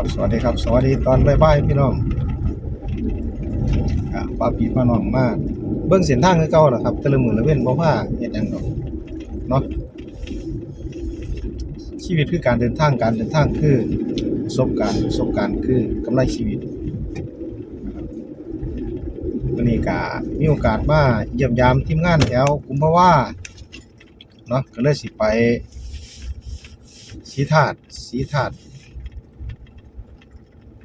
ครับ สวัสดีครับ สวัสดีตอนบ่ายๆพี่น้องอะป้าพี่ป้าน้องมาเบิ่งเส้นทางคือเก่าล่ะครับต่ละมื้อละเว้นบ่ว่าเฮ็ดยังดอกเนาะชีวิตคือการเดินทางการเดินทางคือประสบการณ์ประสบการณ์คือกำไรชีวิตนะครับวันนี้ก็มีโอกาสมาเยี่ยมยามทีมงานแถวกุมภาว่าเนาะก็เลยสิไปสีธาตุสีธาตุ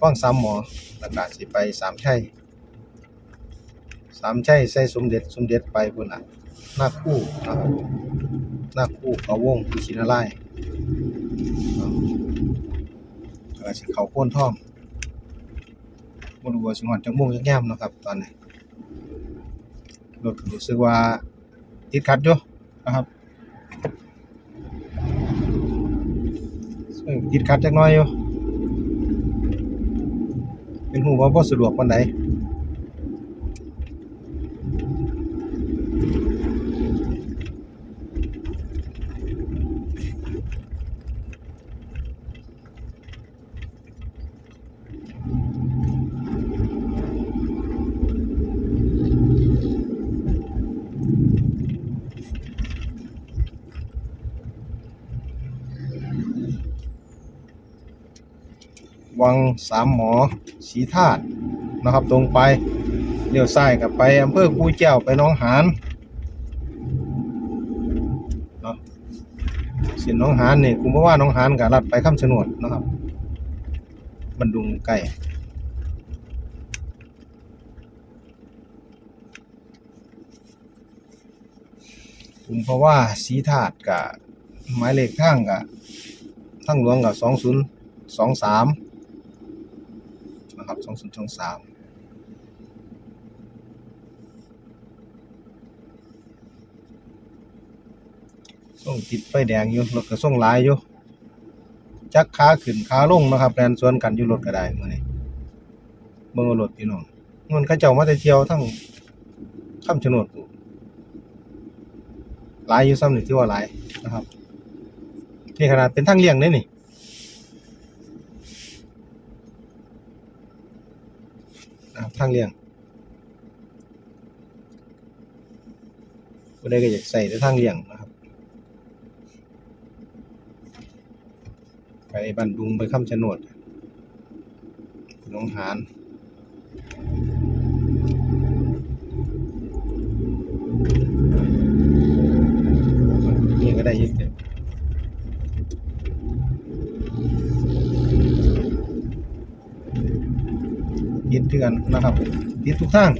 ฟังสามหมอแล้วก็สิไปสามชัยสามชัยใส่สมเด็จสมเด็จไปพุ่นน่ะหน้าคู่นะครับหน้าคู่เขาวงกุชินารายณ์เนาะแล้วสิเขาโพ้นท่องบ่รู้ว่าสิฮอดจักโมงจักยามนะครับ ตอนนี้รถรู้สึกว่าติดขัดอยู่นะครับติดขัดจักน่อยอยู่ เป็นหูว่าบ่สะดวกปานใด วังสามหมอสีธาตุนะครับ ตรงไปเลี้ยวซ้ายกับไปอำเภอกูแก้วไปน้องหานเนาะเส้นน้องหานนี่กูบ่ว่าน้องหานกับลัดไปคำชะโนดนนะครับบันดุงใกล้กุมเพราะว่าสีธาตุกับหมายเลขทางกับทางหลวงกับสองศูนย์สองสาม นะครับสองศูนย์สองสามส่งติดไฟแดงอยู่รถก็ส่งหลายอยู่จักขาขึ้นขาลงนะครับแลนสวนกันอยู่รถก็ได้มื้อนี้เบิ่อรถพี่น้องมันเขาเจ้ามาแต่เที่ยวทั้งคำชะโนดพู้นหลายอยู่ซ้ำหนี่งที่ว่าหลายนะครับนี่ขนาดเป็นทางเลี่ยงเด้นี่ะครับ ทางเลี้ยงผู้ใดก็อยากใส่ในทางเลี้ยงนะครับ ไปบันดุงไปข้ามโนดน้องหานก็ได้เยอะเกิน ติดเถือนนะครับ ติดทุกทาง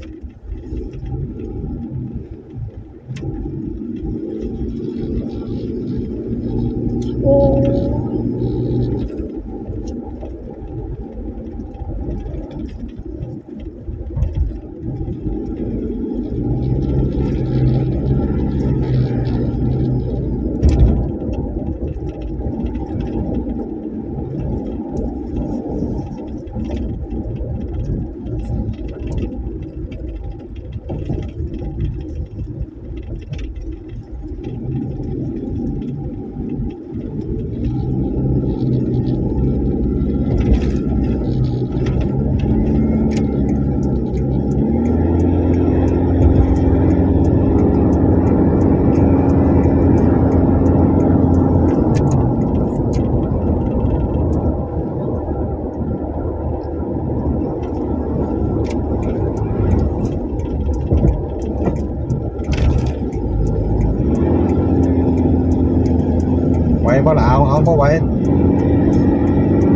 ไหวบ่ล่ะเอาเอาบ่ไหว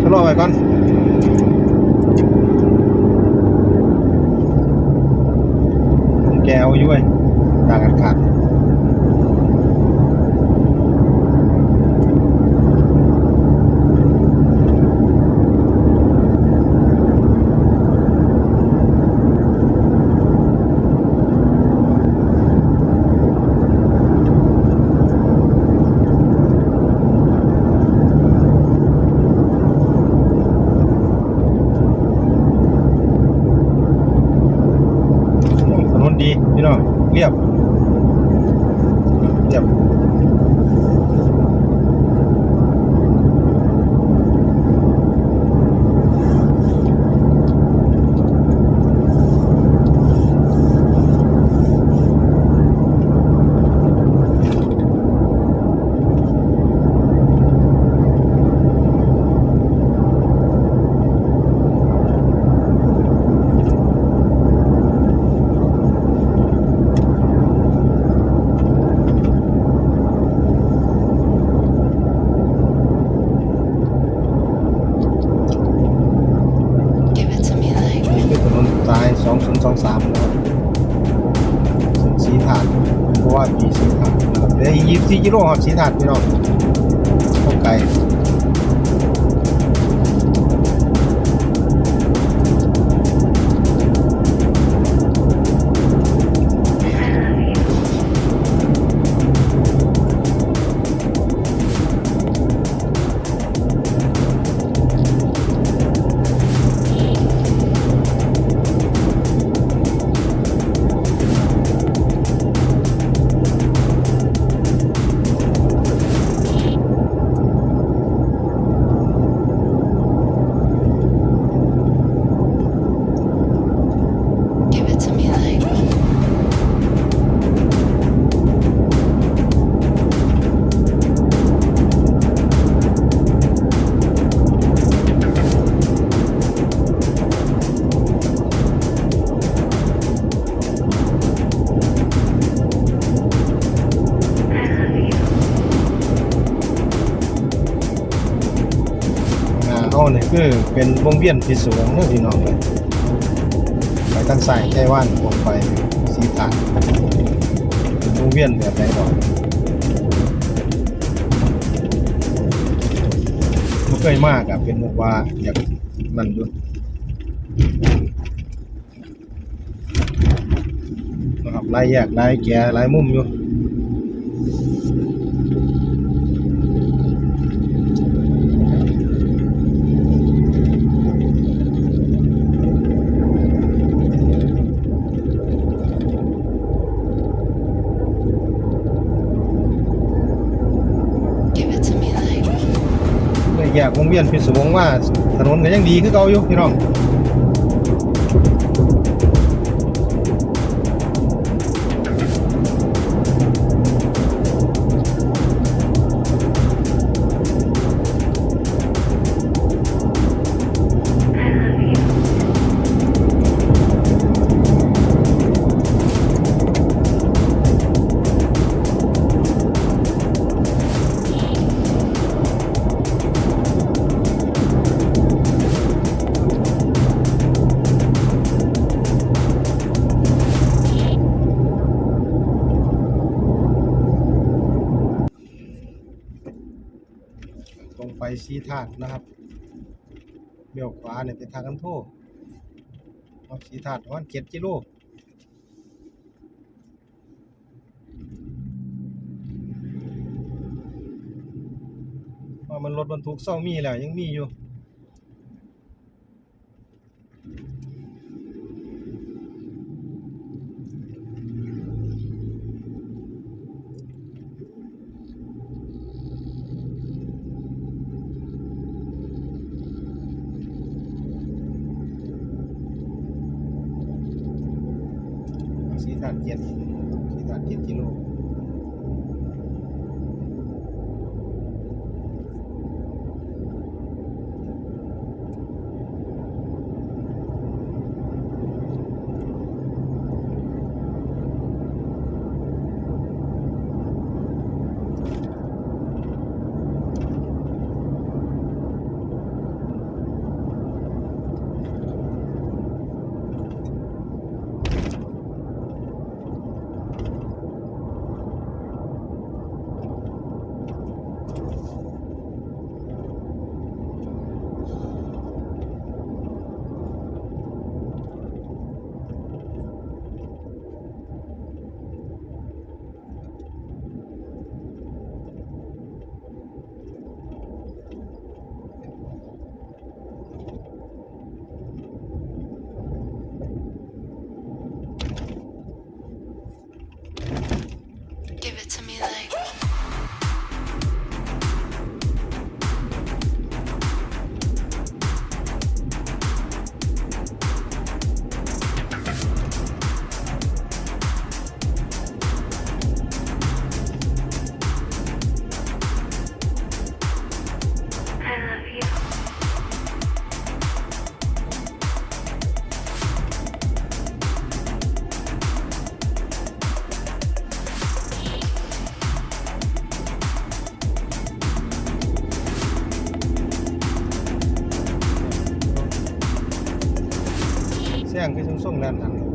ชะลอไปก่อนแกเอาอยู่เว้ยต่างกันขาดถนนดี พี่ 24กิโลครับสีถาดพี่น้องตกไก่ เป็นวงเวียนพิศวงเนอะพี่น้องเลยไปทางซ้ายใกล้ว่านวงไปสีถานวงเวียนแบบไหนก่อนบ่เคยมากอะเป็นมุกว่าอยากมันอยู่นะครับลายแยกลายแก่ลายมุมอยู่ แยกวงเวียนพิศวงว่าถนนก็ยังดีคือเก่าอยู่พี่น้อง สีถาดนะครับเบี้ยวขวาเนี่ยเป็นทางกันโทษเอาสีถาดประมาณเจ็ดกิโลว่ามันรถบรรทุกเศร้ามีแล้วยังมีอยู่ สีถานเจ็ดสีถานเจ็ดกิโล แซงคือส่งๆนั่นนั่น